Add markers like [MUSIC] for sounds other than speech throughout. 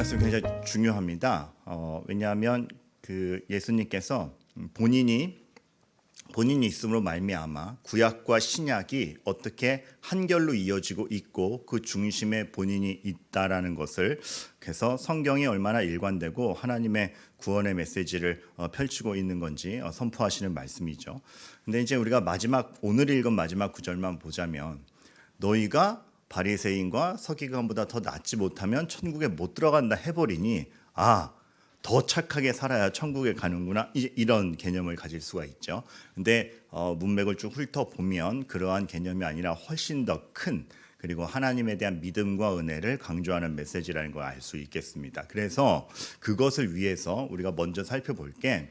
말씀 굉장히 중요합니다. 어, 왜냐하면 그 예수님께서 본인이 본인이 있음으로 말미암아 구약과 신약이 어떻게 한결로 이어지고 있고 그 중심에 본인이 있다라는 것을 그래서 성경이 얼마나 일관되고 하나님의 구원의 메시지를 어, 펼치고 있는 건지 어, 선포하시는 말씀이죠. 근데 이제 우리가 마지막 오늘 읽은 마지막 구절만 보자면 너희가 바리새인과 서기관보다 더 낫지 못하면 천국에 못 들어간다 해버리니 아 더 착하게 살아야 천국에 가는구나 이- 이런 개념을 가질 수가 있죠. 근데 어, 문맥을 쭉 훑어 보면 그러한 개념이 아니라 훨씬 더 큰 그리고 하나님에 대한 믿음과 은혜를 강조하는 메시지라는 걸 알 수 있겠습니다. 그래서 그것을 위해서 우리가 먼저 살펴볼 게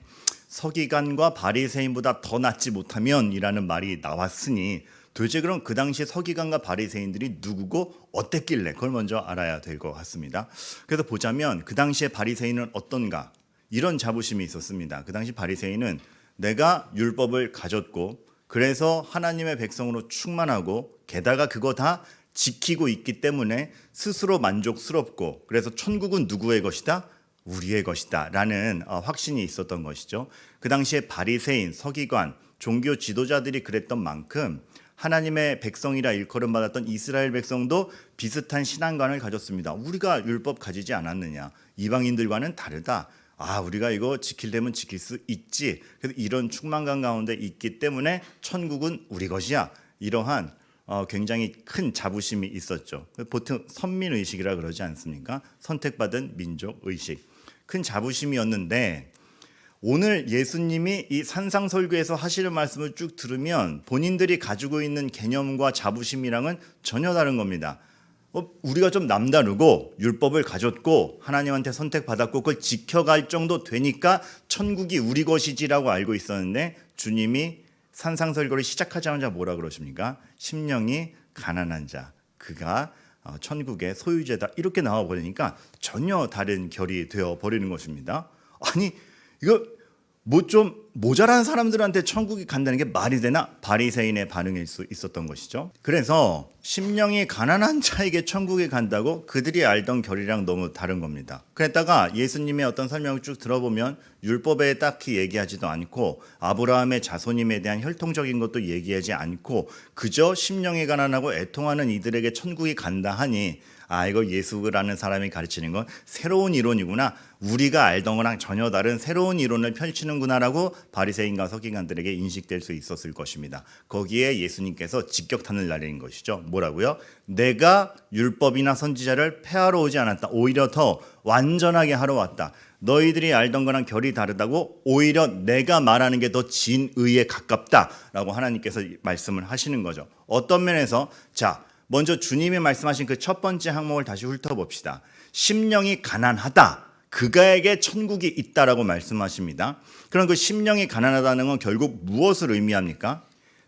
서기관과 바리새인보다 더 낫지 못하면이라는 말이 나왔으니 도대체 그럼 그 당시 서기관과 바리새인들이 누구고 어땠길래 그걸 먼저 알아야 될 것 같습니다. 그래서 보자면 그 당시에 바리새인은 어떤가 이런 자부심이 있었습니다. 그 당시 바리새인은 내가 율법을 가졌고 그래서 하나님의 백성으로 충만하고 게다가 그거 다 지키고 있기 때문에 스스로 만족스럽고 그래서 천국은 누구의 것이다? 우리의 것이다라는 어, 확신이 있었던 것이죠. 그 당시에 바리새인, 서기관, 종교 지도자들이 그랬던 만큼 하나님의 백성이라 일컬음 받았던 이스라엘 백성도 비슷한 신앙관을 가졌습니다. 우리가 율법 가지지 않았느냐? 이방인들과는 다르다. 아, 우리가 이거 지킬려면 지킬 수 있지. 그래서 이런 충만감 가운데 있기 때문에 천국은 우리 것이야. 이러한 어, 굉장히 큰 자부심이 있었죠. 보통 선민 의식이라 그러지 않습니까? 선택받은 민족 의식. 큰 자부심이었는데 오늘 예수님이 이 산상설교에서 하시는 말씀을 쭉 들으면 본인들이 가지고 있는 개념과 자부심이랑은 전혀 다른 겁니다. 어, 우리가 좀 남다르고 율법을 가졌고 하나님한테 선택받았고 그걸 지켜갈 정도 되니까 천국이 우리 것이지라고 알고 있었는데 주님이 산상설교를 시작하자마자 뭐라 그러십니까? 심령이 가난한 자 그가 어, 천국의 소유자다 이렇게 나와 버리니까 전혀 다른 결이 되어 버리는 것입니다. 아니 이거 뭐 좀 모자란 사람들한테 천국이 간다는 게 말이 되나 바리새인의 반응일 수 있었던 것이죠. 그래서 심령이 가난한 자에게 천국에 간다고 그들이 알던 결이랑 너무 다른 겁니다. 그랬다가 예수님의 어떤 설명을 쭉 들어보면 율법에 딱히 얘기하지도 않고 아브라함의 자손임에 대한 혈통적인 것도 얘기하지 않고 그저 심령이 가난하고 애통하는 이들에게 천국이 간다 하니 아 이거 예수라는 사람이 가르치는 건 새로운 이론이구나 우리가 알던 거랑 전혀 다른 새로운 이론을 펼치는구나라고 바리새인과 서기관들에게 인식될 수 있었을 것입니다. 거기에 예수님께서 직격탄을 날리는 것이죠. 뭐라고요? 내가 율법이나 선지자를 폐하러 오지 않았다. 오히려 더 완전하게 하러 왔다. 너희들이 알던 거랑 결이 다르다고 오히려 내가 말하는 게 더 진의에 가깝다라고 하나님께서 말씀을 하시는 거죠. 어떤 면에서 자 먼저 주님이 말씀하신 그 첫 번째 항목을 다시 훑어봅시다. 심령이 가난하다. 그가에게 천국이 있다라고 말씀하십니다. 그럼 그 심령이 가난하다는 건 결국 무엇을 의미합니까?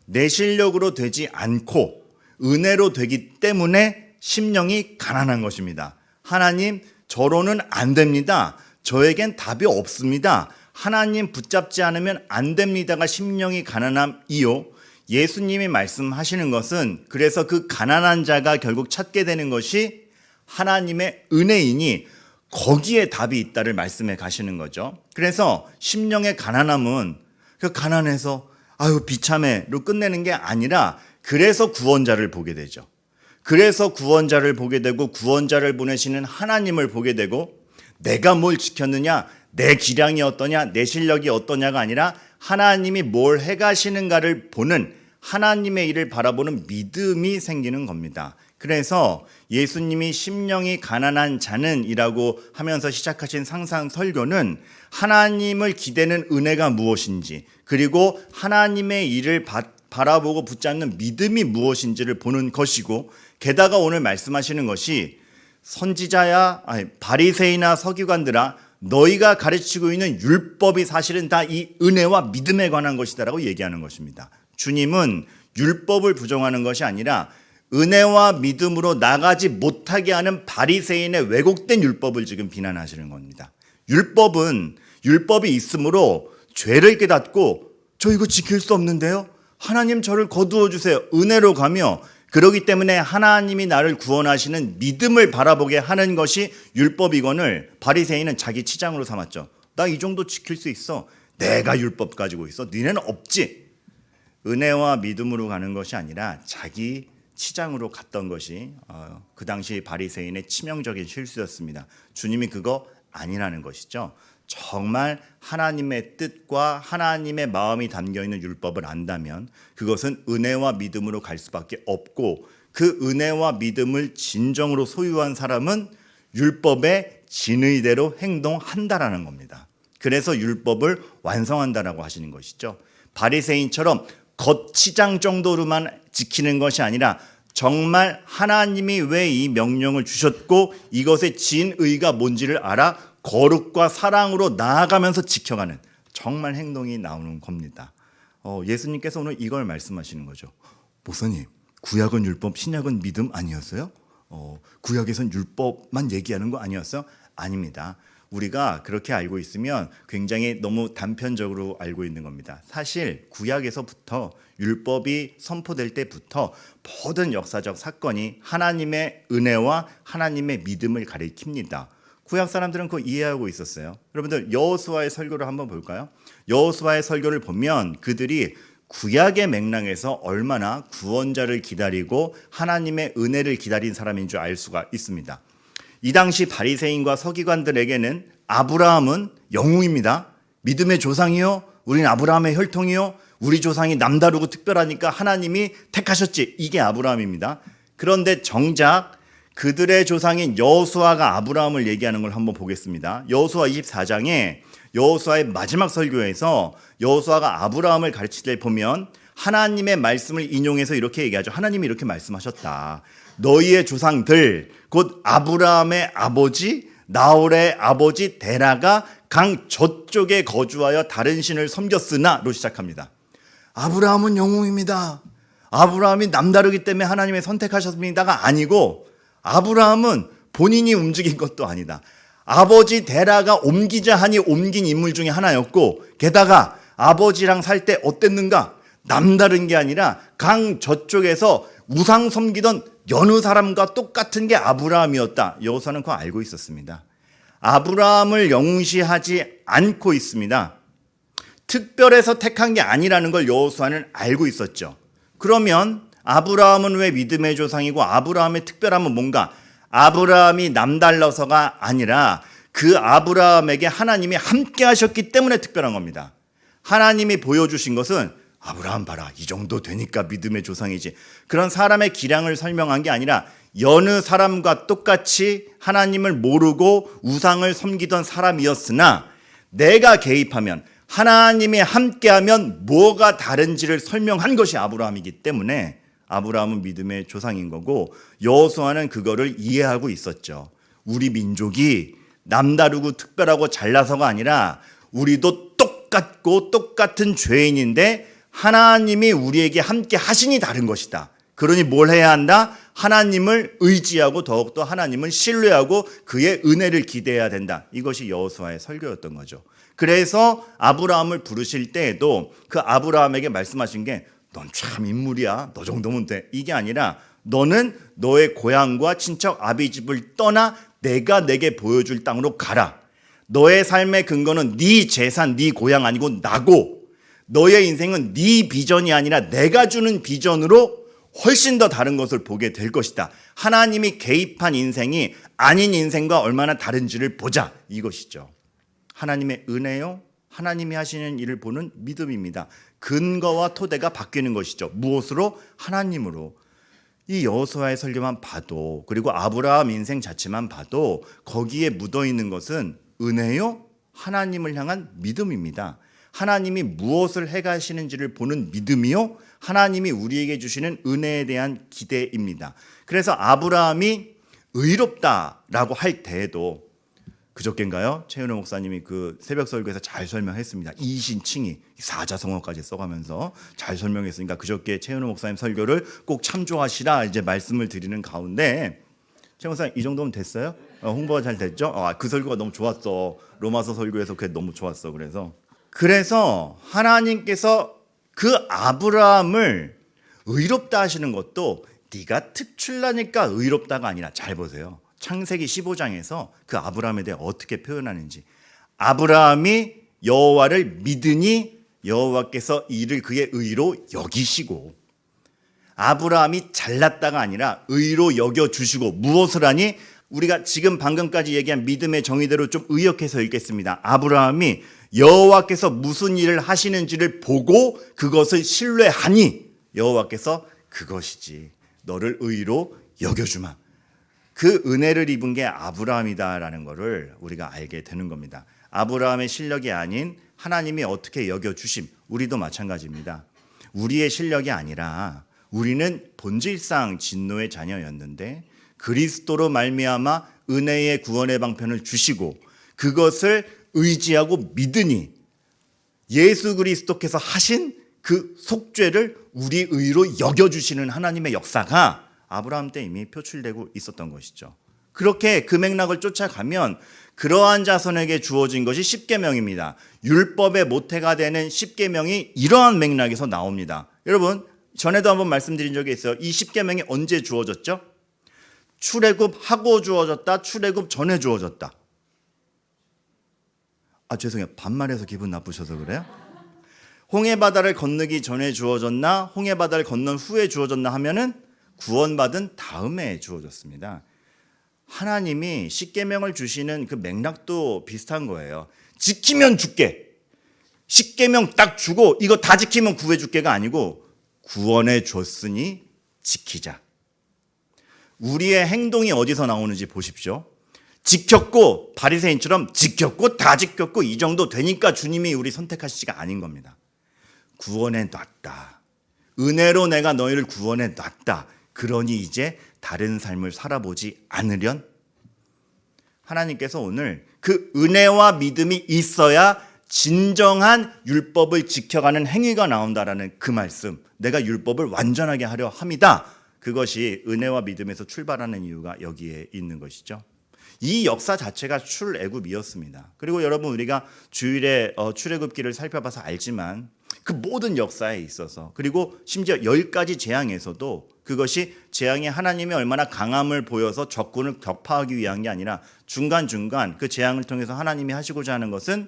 내 실력으로 되지 않고 은혜로 되기 때문에 심령이 가난한 것입니다. 하나님, 저로는 안 됩니다. 저에겐 답이 없습니다. 하나님 붙잡지 않으면 안 됩니다가 심령이 가난함이요. 예수님이 말씀하시는 것은 그래서 그 가난한 자가 결국 찾게 되는 것이 하나님의 은혜이니 거기에 답이 있다를 말씀해 가시는 거죠. 그래서 심령의 가난함은 그 가난해서 아유 비참해로 끝내는 게 아니라 그래서 구원자를 보게 되죠. 그래서 구원자를 보게 되고 구원자를 보내시는 하나님을 보게 되고 내가 뭘 지켰느냐, 내 기량이 어떠냐, 내 실력이 어떠냐가 아니라 하나님이 뭘 해가시는가를 보는 하나님의 일을 바라보는 믿음이 생기는 겁니다. 그래서 예수님이 심령이 가난한 자는이라고 하면서 시작하신 상상 설교는 하나님을 기대는 은혜가 무엇인지 그리고 하나님의 일을 바, 바라보고 붙잡는 믿음이 무엇인지를 보는 것이고 게다가 오늘 말씀하시는 것이 선지자야 아니 바리새이나 서기관들아 너희가 가르치고 있는 율법이 사실은 다 이 은혜와 믿음에 관한 것이다라고 얘기하는 것입니다. 주님은 율법을 부정하는 것이 아니라 은혜와 믿음으로 나가지 못하게 하는 바리새인의 왜곡된 율법을 지금 비난하시는 겁니다. 율법은 율법이 있으므로 죄를 깨닫고 저 이거 지킬 수 없는데요. 하나님 저를 거두어 주세요. 은혜로 가며 그러기 때문에 하나님이 나를 구원하시는 믿음을 바라보게 하는 것이 율법이건을 바리새인은 자기 치장으로 삼았죠. 나 이 정도 지킬 수 있어. 내가 율법 가지고 있어. 니네는 없지. 은혜와 믿음으로 가는 것이 아니라 자기 치장으로 갔던 것이 어, 그 당시 바리새인의 치명적인 실수였습니다. 주님이 그거 아니라는 것이죠. 정말 하나님의 뜻과 하나님의 마음이 담겨 있는 율법을 안다면 그것은 은혜와 믿음으로 갈 수밖에 없고 그 은혜와 믿음을 진정으로 소유한 사람은 율법의 진의대로 행동한다라는 겁니다. 그래서 율법을 완성한다라고 하시는 것이죠. 바리새인처럼 겉치장 정도로만 지키는 것이 아니라 정말 하나님이 왜 이 명령을 주셨고 이것의 진의가 뭔지를 알아 거룩과 사랑으로 나아가면서 지켜가는 정말 행동이 나오는 겁니다. 어, 예수님께서 오늘 이걸 말씀하시는 거죠. 목사님, 구약은 율법, 신약은 믿음 아니었어요? 어, 구약에선 율법만 얘기하는 거 아니었어요? 아닙니다. 우리가 그렇게 알고 있으면 굉장히 너무 단편적으로 알고 있는 겁니다. 사실 구약에서부터 율법이 선포될 때부터 모든 역사적 사건이 하나님의 은혜와 하나님의 믿음을 가리킵니다. 구약 사람들은 그거 이해하고 있었어요. 여러분들 여호수아의 설교를 한번 볼까요? 여호수아의 설교를 보면 그들이 구약의 맥락에서 얼마나 구원자를 기다리고 하나님의 은혜를 기다린 사람인 줄 알 수가 있습니다. 이 당시 바리새인과 서기관들에게는 아브라함은 영웅입니다. 믿음의 조상이요. 우리는 아브라함의 혈통이요. 우리 조상이 남다르고 특별하니까 하나님이 택하셨지. 이게 아브라함입니다. 그런데 정작 그들의 조상인 여호수아가 아브라함을 얘기하는 걸 한번 보겠습니다. 여호수아 24장에 여호수아의 마지막 설교에서 여호수아가 아브라함을 가르칠 때 보면 하나님의 말씀을 인용해서 이렇게 얘기하죠. 하나님이 이렇게 말씀하셨다. 너희의 조상들 곧 아브라함의 아버지 나홀의 아버지 데라가 강 저쪽에 거주하여 다른 신을 섬겼으나로 시작합니다. 아브라함은 영웅입니다. 아브라함이 남다르기 때문에 하나님의 선택하셨습니다가 아니고 아브라함은 본인이 움직인 것도 아니다. 아버지 데라가 옮기자 하니 옮긴 인물 중에 하나였고 게다가 아버지랑 살 때 어땠는가? 남다른 게 아니라 강 저쪽에서 우상 섬기던 여느 사람과 똑같은 게 아브라함이었다. 여호사는 그거 알고 있었습니다. 아브라함을 영시하지 않고 있습니다. 특별해서 택한 게 아니라는 걸 여호수아는 알고 있었죠. 그러면 아브라함은 왜 믿음의 조상이고 아브라함의 특별함은 뭔가? 아브라함이 남달라서가 아니라 그 아브라함에게 하나님이 함께 하셨기 때문에 특별한 겁니다. 하나님이 보여주신 것은 아브라함 봐라 이 정도 되니까 믿음의 조상이지 그런 사람의 기량을 설명한 게 아니라 여느 사람과 똑같이 하나님을 모르고 우상을 섬기던 사람이었으나 내가 개입하면 하나님이 함께하면 뭐가 다른지를 설명한 것이 아브라함이기 때문에 아브라함은 믿음의 조상인 거고 여호수아는 그거를 이해하고 있었죠. 우리 민족이 남다르고 특별하고 잘나서가 아니라 우리도 똑같고 똑같은 죄인인데 하나님이 우리에게 함께 하시니 다른 것이다. 그러니 뭘 해야 한다? 하나님을 의지하고 더욱더 하나님을 신뢰하고 그의 은혜를 기대해야 된다. 이것이 여호수아의 설교였던 거죠. 그래서 아브라함을 부르실 때에도 그 아브라함에게 말씀하신 게 넌 참 인물이야. 너 정도면 돼. 이게 아니라 너는 너의 고향과 친척 아비 집을 떠나 내가 내게 보여줄 땅으로 가라. 너의 삶의 근거는 네 재산, 네 고향 아니고 나고 너의 인생은 네 비전이 아니라 내가 주는 비전으로 훨씬 더 다른 것을 보게 될 것이다. 하나님이 개입한 인생이 아닌 인생과 얼마나 다른지를 보자. 이것이죠. 하나님의 은혜요. 하나님이 하시는 일을 보는 믿음입니다. 근거와 토대가 바뀌는 것이죠. 무엇으로? 하나님으로. 이 여호수아의 설교만 봐도 그리고 아브라함 인생 자체만 봐도 거기에 묻어 있는 것은 은혜요. 하나님을 향한 믿음입니다. 하나님이 무엇을 해가시는지를 보는 믿음이요. 하나님이 우리에게 주시는 은혜에 대한 기대입니다. 그래서 아브라함이 의롭다라고 할 때에도 그저께인가요? 최은호 목사님이 그 새벽 설교에서 잘 설명했습니다. 이신칭이 사자성어까지 써가면서 잘 설명했으니까 그저께 최은호 목사님 설교를 꼭 참조하시라 이제 말씀을 드리는 가운데 최 목사님 이 정도면 됐어요? 어, 홍보가 잘 됐죠? 아, 그 설교가 너무 좋았어. 로마서 설교에서 그게 너무 좋았어. 그래서 그래서 하나님께서 그 아브라함을 의롭다 하시는 것도 네가 특출나니까 의롭다가 아니라 잘 보세요. 창세기 15장에서 그 아브라함에 대해 어떻게 표현하는지. 아브라함이 여호와를 믿으니 여호와께서 이를 그의 의로 여기시고 아브라함이 잘났다가 아니라 의로 여겨 주시고 무엇을 하니 우리가 지금 방금까지 얘기한 믿음의 정의대로 좀 의역해서 읽겠습니다. 아브라함이 여호와께서 무슨 일을 하시는지를 보고 그것을 신뢰하니 여호와께서 그것이지 너를 의로 여겨주마. 그 은혜를 입은 게 아브라함이다라는 것을 우리가 알게 되는 겁니다. 아브라함의 실력이 아닌 하나님이 어떻게 여겨 주심 우리도 마찬가지입니다. 우리의 실력이 아니라 우리는 본질상 진노의 자녀였는데 그리스도로 말미암아 은혜의 구원의 방편을 주시고 그것을 의지하고 믿으니 예수 그리스도께서 하신 그 속죄를 우리 의로 여겨 주시는 하나님의 역사가 아브라함 때 이미 표출되고 있었던 것이죠. 그렇게 그 맥락을 쫓아가면 그러한 자손에게 주어진 것이 십계명입니다. 율법의 모태가 되는 십계명이 이러한 맥락에서 나옵니다. 여러분 전에도 한번 말씀드린 적이 있어요. 이 십계명이 언제 주어졌죠? 출애굽 하고 주어졌다. 출애굽 전에 주어졌다. 아 죄송해요. 반말해서 기분 나쁘셔서 그래요? 홍해 바다를 건너기 전에 주어졌나 홍해 바다를 건넌 후에 주어졌나 하면은 구원받은 다음에 주어졌습니다. 하나님이 십계명을 주시는 그 맥락도 비슷한 거예요. 지키면 줄게. 십계명 딱 주고 이거 다 지키면 구해 줄게가 아니고 구원해 줬으니 지키자. 우리의 행동이 어디서 나오는지 보십시오. 지켰고 바리새인처럼 지켰고 다 지켰고 이 정도 되니까 주님이 우리 선택하시지가 아닌 겁니다. 구원해 놨다. 은혜로 내가 너희를 구원해 놨다. 그러니 이제 다른 삶을 살아보지 않으련 하나님께서 오늘 그 은혜와 믿음이 있어야 진정한 율법을 지켜가는 행위가 나온다라는 그 말씀. 내가 율법을 완전하게 하려 합니다. 그것이 은혜와 믿음에서 출발하는 이유가 여기에 있는 것이죠. 이 역사 자체가 출애굽이었습니다. 그리고 여러분 우리가 주일에 어, 출애굽기를 살펴봐서 알지만 그 모든 역사에 있어서 그리고 심지어 열 가지 재앙에서도 그것이 재앙이 하나님이 얼마나 강함을 보여서 적군을 격파하기 위한 게 아니라 중간 중간 그 재앙을 통해서 하나님이 하시고자 하는 것은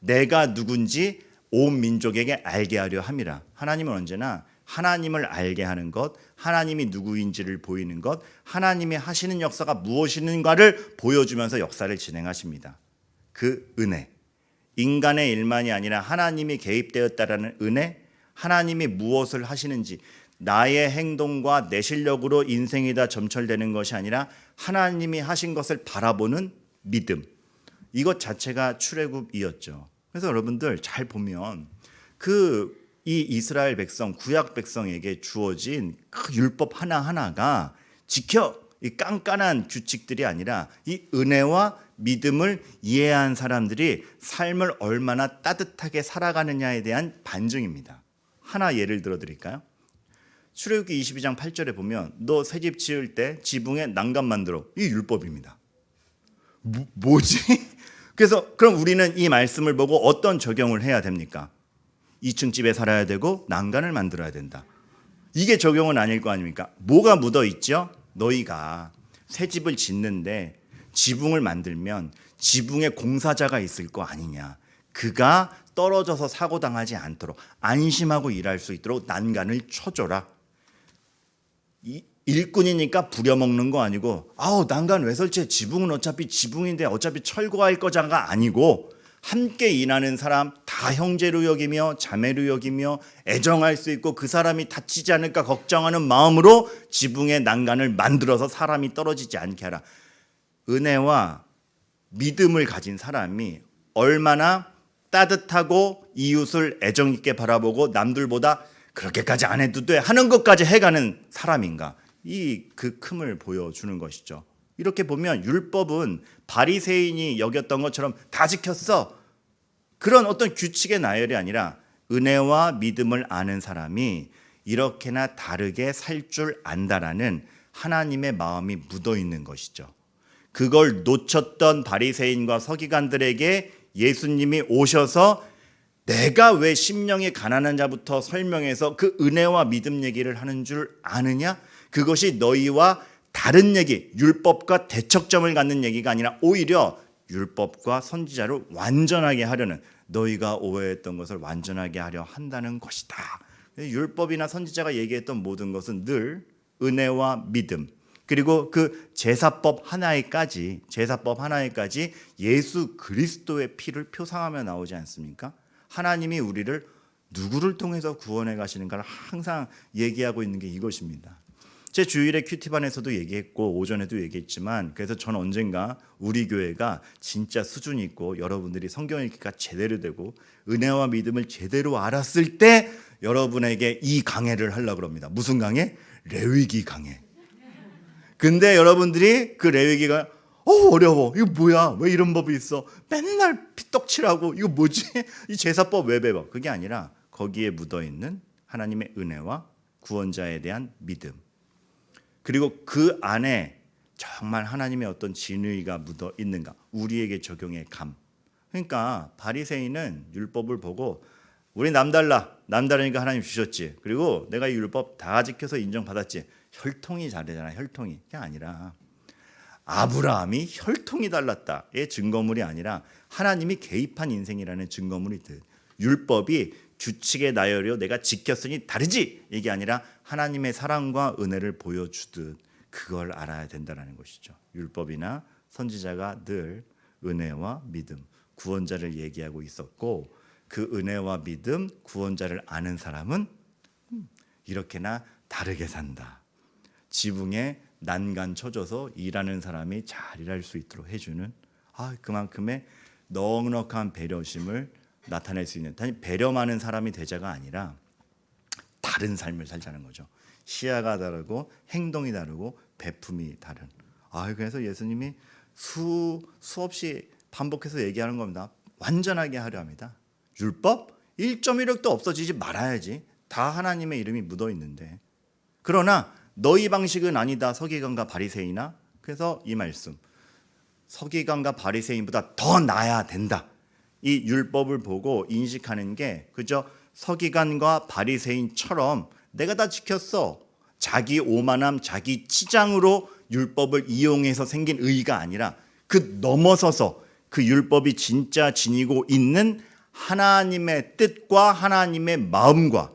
내가 누군지 온 민족에게 알게 하려 함이라. 하나님은 언제나 하나님을 알게 하는 것, 하나님이 누구인지를 보이는 것, 하나님이 하시는 역사가 무엇인가를 보여주면서 역사를 진행하십니다. 그 은혜, 인간의 일만이 아니라 하나님이 개입되었다라는 은혜, 하나님이 무엇을 하시는지 나의 행동과 내 실력으로 인생이 다 점철되는 것이 아니라 하나님이 하신 것을 바라보는 믿음. 이것 자체가 출애굽이었죠. 그래서 여러분들 잘 보면 그 이 이스라엘 백성, 구약 백성에게 주어진 그 율법 하나 하나가 지켜 이 깐깐한 규칙들이 아니라 이 은혜와 믿음을 이해한 사람들이 삶을 얼마나 따뜻하게 살아가느냐에 대한 반증입니다. 하나 예를 들어 드릴까요? 출애굽기 22장 8절에 보면 너 새 집 지을 때 지붕에 난간 만들어. 이 율법입니다. 뭐, 뭐지? [LAUGHS] 그래서 그럼 우리는 이 말씀을 보고 어떤 적용을 해야 됩니까? 2층 집에 살아야 되고 난간을 만들어야 된다. 이게 적용은 아닐 거 아닙니까? 뭐가 묻어 있죠? 너희가 새 집을 짓는데 지붕을 만들면 지붕에 공사자가 있을 거 아니냐. 그가 떨어져서 사고 당하지 않도록 안심하고 일할 수 있도록 난간을 쳐줘라. 이, 일꾼이니까 부려먹는 거 아니고 아우 난간 왜 설치해 지붕은 어차피 지붕인데 어차피 철거할 거자가 아니고 함께 일하는 사람 다 형제로 여기며 자매로 여기며 애정할 수 있고 그 사람이 다치지 않을까 걱정하는 마음으로 지붕의 난간을 만들어서 사람이 떨어지지 않게 하라. 은혜와 믿음을 가진 사람이 얼마나 따뜻하고 이웃을 애정 있게 바라보고 남들보다 그렇게까지 안 해도 돼 하는 것까지 해가는 사람인가 이 그 큼을 보여주는 것이죠. 이렇게 보면 율법은 바리새인이 여겼던 것처럼 다 지켰어. 그런 어떤 규칙의 나열이 아니라 은혜와 믿음을 아는 사람이 이렇게나 다르게 살 줄 안다라는 하나님의 마음이 묻어 있는 것이죠. 그걸 놓쳤던 바리새인과 서기관들에게 예수님이 오셔서 내가 왜 심령이 가난한 자부터 설명해서 그 은혜와 믿음 얘기를 하는 줄 아느냐? 그것이 너희와 다른 얘기, 율법과 대척점을 갖는 얘기가 아니라 오히려 율법과 선지자를 완전하게 하려는 너희가 오해했던 것을 완전하게 하려 한다는 것이다. 율법이나 선지자가 얘기했던 모든 것은 늘 은혜와 믿음 그리고 그 제사법 하나에까지 제사법 하나에까지 예수 그리스도의 피를 표상하며 나오지 않습니까? 하나님이 우리를 누구를 통해서 구원해 가시는가를 항상 얘기하고 있는 게 이것입니다. 제 주일에 큐티반에서도 얘기했고 오전에도 얘기했지만 그래서 전 언젠가 우리 교회가 진짜 수준 있고 여러분들이 성경 읽기가 제대로 되고 은혜와 믿음을 제대로 알았을 때 여러분에게 이 강해를 하려고 합니다. 무슨 강해? 레위기 강해. 근데 여러분들이 그 레위기가 어 어려워 이거 뭐야 왜 이런 법이 있어 맨날 피떡칠하고 이거 뭐지 이 제사법 왜 배워 그게 아니라 거기에 묻어 있는 하나님의 은혜와 구원자에 대한 믿음 그리고 그 안에 정말 하나님의 어떤 진의가 묻어 있는가? 우리에게 적용의 감. 그러니까 바리새인은 율법을 보고 우리 남달라. 남다르니까 하나님 주셨지. 그리고 내가 이 율법 다 지켜서 인정받았지. 혈통이 잘되잖아 혈통이. 그게 아니라 아브라함이 혈통이 달랐다의 증거물이 아니라 하나님이 개입한 인생이라는 증거물이 듯 율법이 규칙에 나열려 내가 지켰으니 다르지. 이게 아니라 하나님의 사랑과 은혜를 보여주듯 그걸 알아야 된다는 것이죠. 율법이나 선지자가 늘 은혜와 믿음 구원자를 얘기하고 있었고 그 은혜와 믿음 구원자를 아는 사람은 음, 이렇게나 다르게 산다. 지붕에 난간 쳐줘서 일하는 사람이 잘 일할 수 있도록 해주는 아 그만큼의 넉넉한 배려심을 나타낼 수 있는 단지 배려 많은 사람이 되자가 아니라 다른 삶을 살자는 거죠. 시야가 다르고 행동이 다르고 베품이 다른. 아 그래서 예수님이 수 수없이 반복해서 얘기하는 겁니다. 완전하게 하려 합니다. 율법 1.1획도 없어지지 말아야지. 다 하나님의 이름이 묻어 있는데. 그러나 너희 방식은 아니다. 서기관과 바리새인아. 그래서 이 말씀. 서기관과 바리새인보다 더 나아야 된다. 이 율법을 보고 인식하는 게 그저 서기관과 바리새인처럼 내가 다 지켰어. 자기 오만함, 자기 치장으로 율법을 이용해서 생긴 의가 아니라 그 넘어서서 그 율법이 진짜 지니고 있는 하나님의 뜻과 하나님의 마음과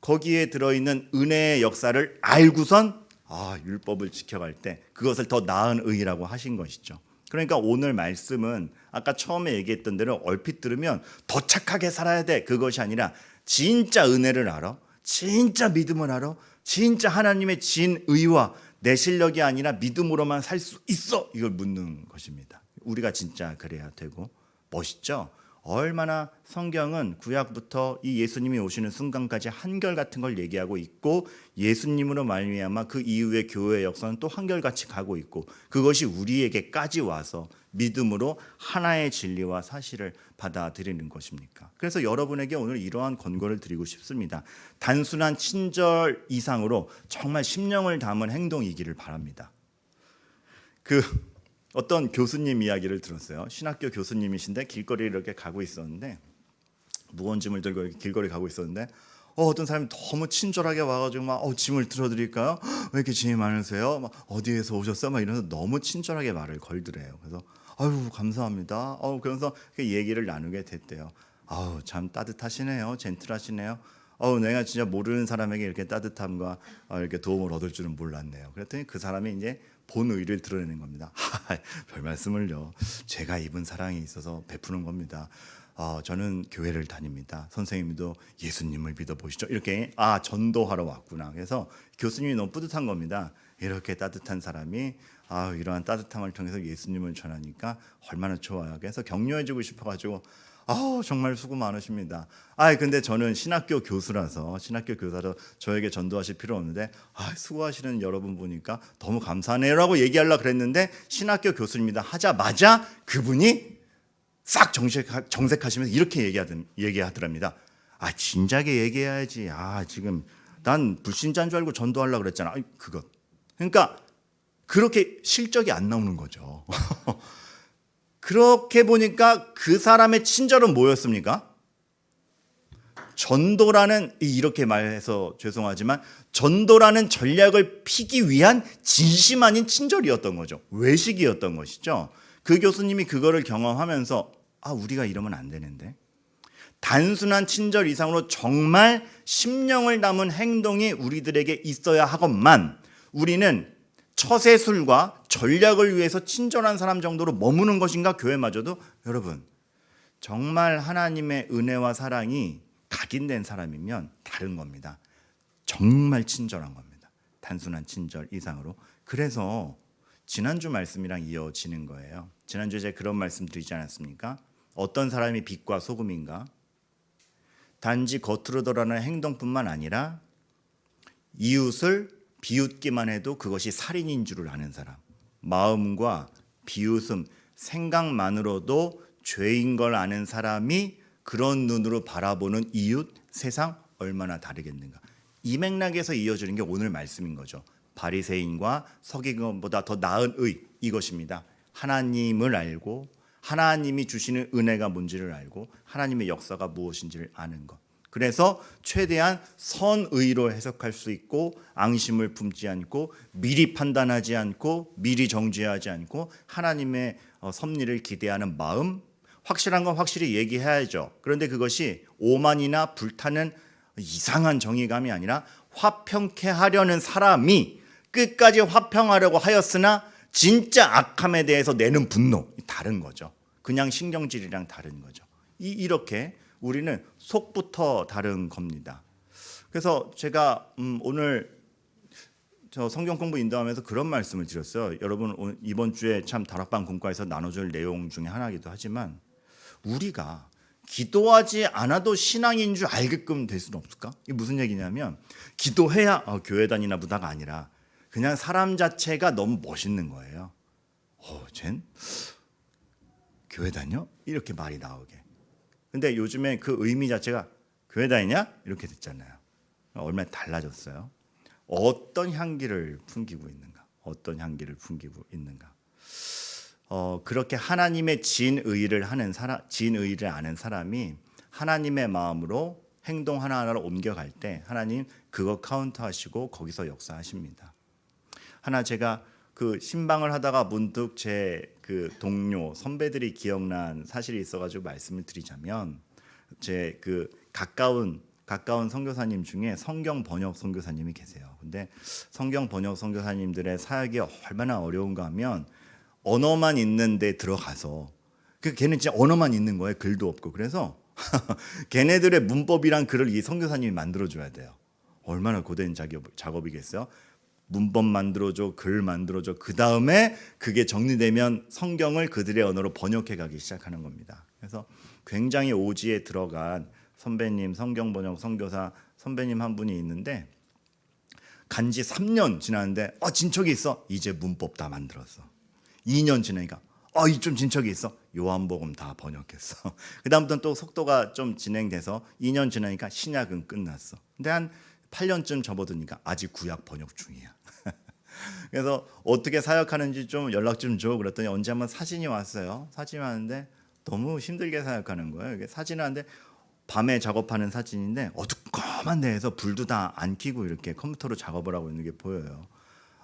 거기에 들어있는 은혜의 역사를 알고선 아 율법을 지켜갈 때 그것을 더 나은 의라고 하신 것이죠. 그러니까 오늘 말씀은 아까 처음에 얘기했던 대로 얼핏 들으면 더 착하게 살아야 돼. 그것이 아니라 진짜 은혜를 알아, 진짜 믿음을 알아, 진짜 하나님의 진의와 내 실력이 아니라 믿음으로만 살 수 있어? 이걸 묻는 것입니다. 우리가 진짜 그래야 되고. 멋있죠. 얼마나 성경은 구약부터 이 예수님이 오시는 순간까지 한결같은 걸 얘기하고 있고 예수님으로 말미암아 그 이후의 교회의 역사는 또 한결같이 가고 있고 그것이 우리에게까지 와서 믿음으로 하나의 진리와 사실을 받아들이는 것입니까? 그래서 여러분에게 오늘 이러한 권고를 드리고 싶습니다. 단순한 친절 이상으로 정말 심령을 담은 행동이기를 바랍니다. 그 어떤 교수님 이야기를 들었어요. 신학교 교수님이신데 길거리를 이렇게 가고 있었는데 무거운 짐을 들고 이렇게 길거리 가고 있었는데 어, 어떤 사람이 너무 친절하게 와가지고 막 어, 짐을 들어드릴까요? 왜 이렇게 짐이 많으세요? 막 어디에서 오셨어? 막 이러면서 너무 친절하게 말을 걸더래요. 그래서 아유 감사합니다. 어, 그러면서 그 얘기를 나누게 됐대요. 아우 참 따뜻하시네요. 젠틀하시네요. 어, 내가 진짜 모르는 사람에게 이렇게 따뜻함과 어, 이렇게 도움을 얻을 줄은 몰랐네요. 그랬더니 그 사람이 이제 본 의를 드러내는 겁니다. [LAUGHS] 별 말씀을요. 제가 입은 사랑이 있어서 베푸는 겁니다. 어, 저는 교회를 다닙니다. 선생님도 예수님을 믿어 보시죠. 이렇게 아 전도하러 왔구나. 그래서 교수님이 너무 뿌듯한 겁니다. 이렇게 따뜻한 사람이 아 이러한 따뜻함을 통해서 예수님을 전하니까 얼마나 좋아요. 그래서 격려해주고 싶어가지고 아 정말 수고 많으십니다. 아 근데 저는 신학교 교수라서 신학교 교사로 저에게 전도하실 필요 없는데 아 수고하시는 여러분 보니까 너무 감사하네요라고 얘기하려 그랬는데 신학교 교수입니다 하자마자 그분이 싹 정색 정색하시면서 이렇게 얘기하던 얘기하더랍니다. 아 진작에 얘기해야지. 아 지금 난 불신자인 줄 알고 전도하려 그랬잖아. 그것. 그러니까 그렇게 실적이 안 나오는 거죠. [LAUGHS] 그렇게 보니까 그 사람의 친절은 뭐였습니까? 전도라는 이렇게 말해서 죄송하지만 전도라는 전략을 피기 위한 진심 아닌 친절이었던 거죠. 외식이었던 것이죠. 그 교수님이 그거를 경험하면서 아 우리가 이러면 안 되는데 단순한 친절 이상으로 정말 심령을 담은 행동이 우리들에게 있어야 하건만 우리는 처세술과 전략을 위해서 친절한 사람 정도로 머무는 것인가 교회마저도 여러분 정말 하나님의 은혜와 사랑이 각인된 사람이면 다른 겁니다. 정말 친절한 겁니다. 단순한 친절 이상으로. 그래서 지난주 말씀이랑 이어지는 거예요. 지난주에 제가 그런 말씀 드리지 않았습니까? 어떤 사람이 빛과 소금인가? 단지 겉으로 드러나는 행동뿐만 아니라 이웃을 비웃기만 해도 그것이 살인인 줄을 아는 사람. 마음과 비웃음, 생각만으로도 죄인 걸 아는 사람이 그런 눈으로 바라보는 이웃, 세상 얼마나 다르겠는가. 이 맥락에서 이어지는 게 오늘 말씀인 거죠. 바리새인과 서기관보다 더 나은 의 이것입니다. 하나님을 알고 하나님이 주시는 은혜가 뭔지를 알고 하나님의 역사가 무엇인지를 아는 것. 그래서 최대한 선의로 해석할 수 있고 앙심을 품지 않고 미리 판단하지 않고 미리 정죄하지 않고 하나님의 어, 섭리를 기대하는 마음 확실한 건 확실히 얘기해야죠. 그런데 그것이 오만이나 불타는 이상한 정의감이 아니라 화평케 하려는 사람이 끝까지 화평하려고 하였으나 진짜 악함에 대해서 내는 분노 다른 거죠. 그냥 신경질이랑 다른 거죠. 이 이렇게 우리는 속부터 다른 겁니다. 그래서 제가 음, 오늘 저 성경 공부 인도하면서 그런 말씀을 드렸어요. 여러분 이번 주에 참 다락방 공과에서 나눠줄 내용 중에 하나이기도 하지만 우리가 기도하지 않아도 신앙인 줄 알게끔 될 수는 없을까? 이게 무슨 얘기냐면 기도해야 어, 교회 다니나 보다가 아니라 그냥 사람 자체가 너무 멋있는 거예요. 어, 쟨 교회 다녀? 이렇게 말이 나오게. 근데 요즘에 그 의미 자체가 교회 다니냐? 이렇게 됐잖아요. 얼마나 달라졌어요. 어떤 향기를 풍기고 있는가? 어떤 향기를 풍기고 있는가? 어, 그렇게 하나님의 진의를 하는 사람, 진의를 아는 사람이 하나님의 마음으로 행동 하나하나를 옮겨갈 때 하나님 그거 카운트하시고 거기서 역사하십니다. 하나 제가 그 신방을 하다가 문득 제 그 동료 선배들이 기억난 사실이 있어가지고 말씀을 드리자면 제 그 가까운 가까운 선교사님 중에 성경 번역 선교사님이 계세요. 근데 성경 번역 선교사님들의 사역이 얼마나 어려운가 하면 언어만 있는데 들어가서 그 걔는 진짜 언어만 있는 거예요. 글도 없고 그래서 [LAUGHS] 걔네들의 문법이랑 글을 이 선교사님이 만들어 줘야 돼요. 얼마나 고된 작업, 작업이겠어요? 문법 만들어줘, 글 만들어줘. 그 다음에 그게 정리되면 성경을 그들의 언어로 번역해 가기 시작하는 겁니다. 그래서 굉장히 오지에 들어간 선배님, 성경 번역 선교사 선배님 한 분이 있는데 간지 3년 지났는데 어 진척이 있어. 이제 문법 다 만들었어. 2년 지나니까 어, 이좀 진척이 있어. 요한복음 다 번역했어. [LAUGHS] 그다음부터는 또 속도가 좀 진행돼서 2년 지나니까 신약은 끝났어. 근데 한 8년쯤 접어드니까 아직 구약 번역 중이야. [LAUGHS] 그래서 어떻게 사역하는지 좀 연락 좀 줘. 그랬더니 언제 한번 사진이 왔어요. 사진이 왔는데 너무 힘들게 사역하는 거예요. 이게 사진을 하는데 밤에 작업하는 사진인데 어두컴한 데에서 불도 다 안 켜고 이렇게 컴퓨터로 작업을 하고 있는 게 보여요.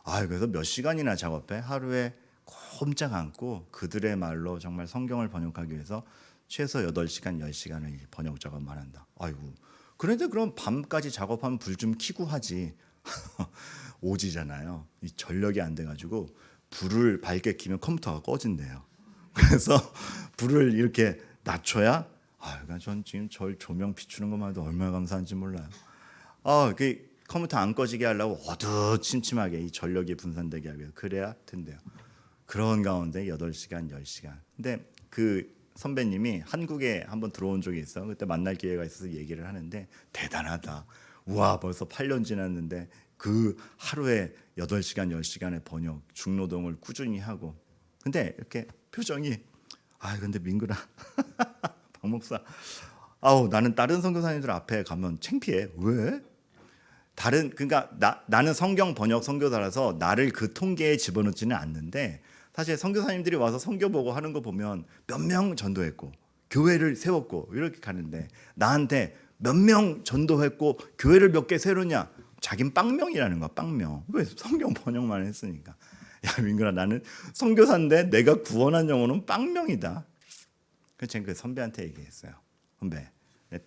아, 그래서 몇 시간이나 작업해? 하루에 꼼짝 않고 그들의 말로 정말 성경을 번역하기 위해서 최소 8시간, 10시간을 번역 작업만 한다. 아이고. 그런데 그럼 밤까지 작업하면 불 좀 켜고 하지. [LAUGHS] 오지잖아요. 이 전력이 안 돼가지고 불을 밝게 켜면 컴퓨터가 꺼진대요. [LAUGHS] 그래서 불을 이렇게 낮춰야 아, 그러니까 전 지금 절 조명 비추는 것만 해도 얼마나 감사한지 몰라요. 아, 그 컴퓨터 안 꺼지게 하려고 어두침침하게 이 전력이 분산되게 위해서 그래야 된대요. 그런 가운데 8시간, 10시간. 근데 그 선배님이 한국에 한번 들어온 적이 있어. 그때 만날 기회가 있어서 얘기를 하는데 대단하다. 우와, 벌써 8년 지났는데 그 하루에 8시간, 10시간의 번역, 중노동을 꾸준히 하고. 근데 이렇게 표정이 아, 근데 민구라. [LAUGHS] 박 목사. 아우, 나는 다른 선교사님들 앞에 가면 창피해. 왜? 다른 그러니까 나, 나는 성경 번역 선교사라서 나를 그 통계에 집어넣지는 않는데 사실 선교사님들이 와서 선교 보고 하는 거 보면 몇 명 전도했고 교회를 세웠고 이렇게 가는데 나한테 몇 명 전도했고 교회를 몇 개 세우냐? 자긴 빵명이라는 거야, 빵명. 왜 성경 번역만 했으니까. 야, 민근아, 나는 선교사인데 내가 구원한 영혼은 빵명이다. 그래서 제가 그 선배한테 얘기했어요. 선배,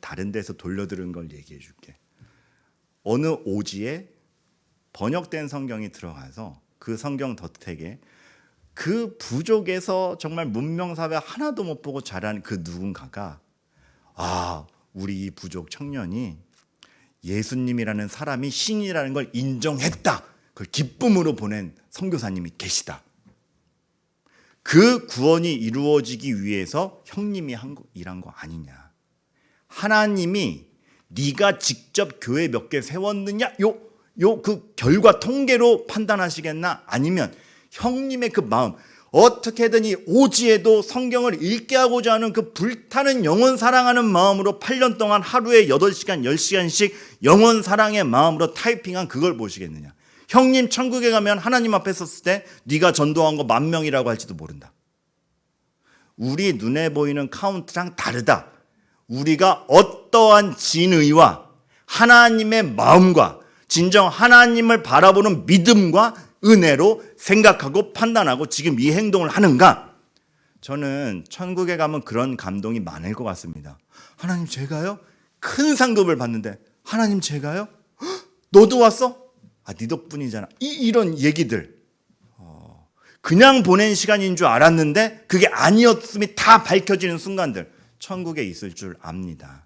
다른 데서 돌려들은 걸 얘기해 줄게. 어느 오지에 번역된 성경이 들어가서 그 성경 덧택에 그 부족에서 정말 문명사회 하나도 못 보고 자란 그 누군가가 아 우리 이 부족 청년이 예수님이라는 사람이 신이라는 걸 인정했다. 그걸 기쁨으로 보낸 선교사님이 계시다. 그 구원이 이루어지기 위해서 형님이 한 거, 일한 거 아니냐. 하나님이 네가 직접 교회 몇 개 세웠느냐? 요 요 그 결과 통계로 판단하시겠나? 아니면 형님의 그 마음 어떻게든 이 오지에도 성경을 읽게 하고자 하는 그 불타는 영혼 사랑하는 마음으로 8년 동안 하루에 8시간, 10시간씩 영혼 사랑의 마음으로 타이핑한 그걸 보시겠느냐? 형님 천국에 가면 하나님 앞에 섰을 때 네가 전도한 거 만 명이라고 할지도 모른다. 우리 눈에 보이는 카운트랑 다르다. 우리가 어떠한 진의와 하나님의 마음과 진정 하나님을 바라보는 믿음과 은혜로 생각하고 판단하고 지금 이 행동을 하는가? 저는 천국에 가면 그런 감동이 많을 것 같습니다. 하나님 제가요? 큰 상급을 받는데 하나님 제가요? 헉, 너도 왔어? 아, 네 덕분이잖아. 이, 이런 얘기들. 어, 그냥 보낸 시간인 줄 알았는데 그게 아니었음이 다 밝혀지는 순간들. 천국에 있을 줄 압니다.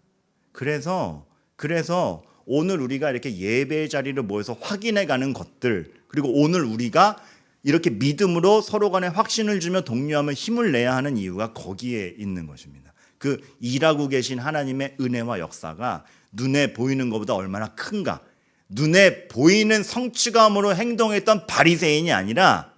그래서 그래서 오늘 우리가 이렇게 예배 자리를 모여서 확인해 가는 것들 그리고 오늘 우리가 이렇게 믿음으로 서로 간에 확신을 주며 독려하며 힘을 내야 하는 이유가 거기에 있는 것입니다. 그 일하고 계신 하나님의 은혜와 역사가 눈에 보이는 것보다 얼마나 큰가? 눈에 보이는 성취감으로 행동했던 바리새인이 아니라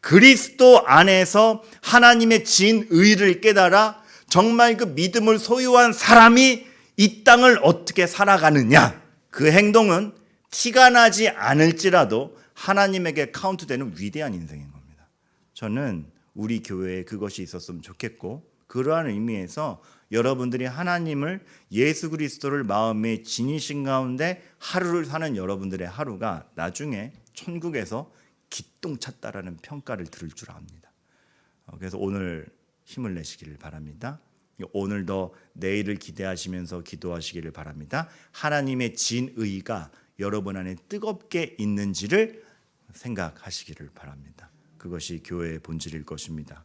그리스도 안에서 하나님의 진 의를 깨달아 정말 그 믿음을 소유한 사람이 이 땅을 어떻게 살아가느냐 그 행동은 티가 나지 않을지라도 하나님에게 카운트되는 위대한 인생인 겁니다. 저는 우리 교회에 그것이 있었으면 좋겠고 그러한 의미에서 여러분들이 하나님을 예수 그리스도를 마음에 지니신 가운데 하루를 사는 여러분들의 하루가 나중에 천국에서 기똥찼다라는 평가를 들을 줄 압니다. 어, 그래서 오늘 힘을 내시기를 바랍니다. 오늘도 내일을 기대하시면서 기도하시기를 바랍니다. 하나님의 진의가 여러분 안에 뜨겁게 있는지를 생각하시기를 바랍니다. 그것이 교회의 본질일 것입니다.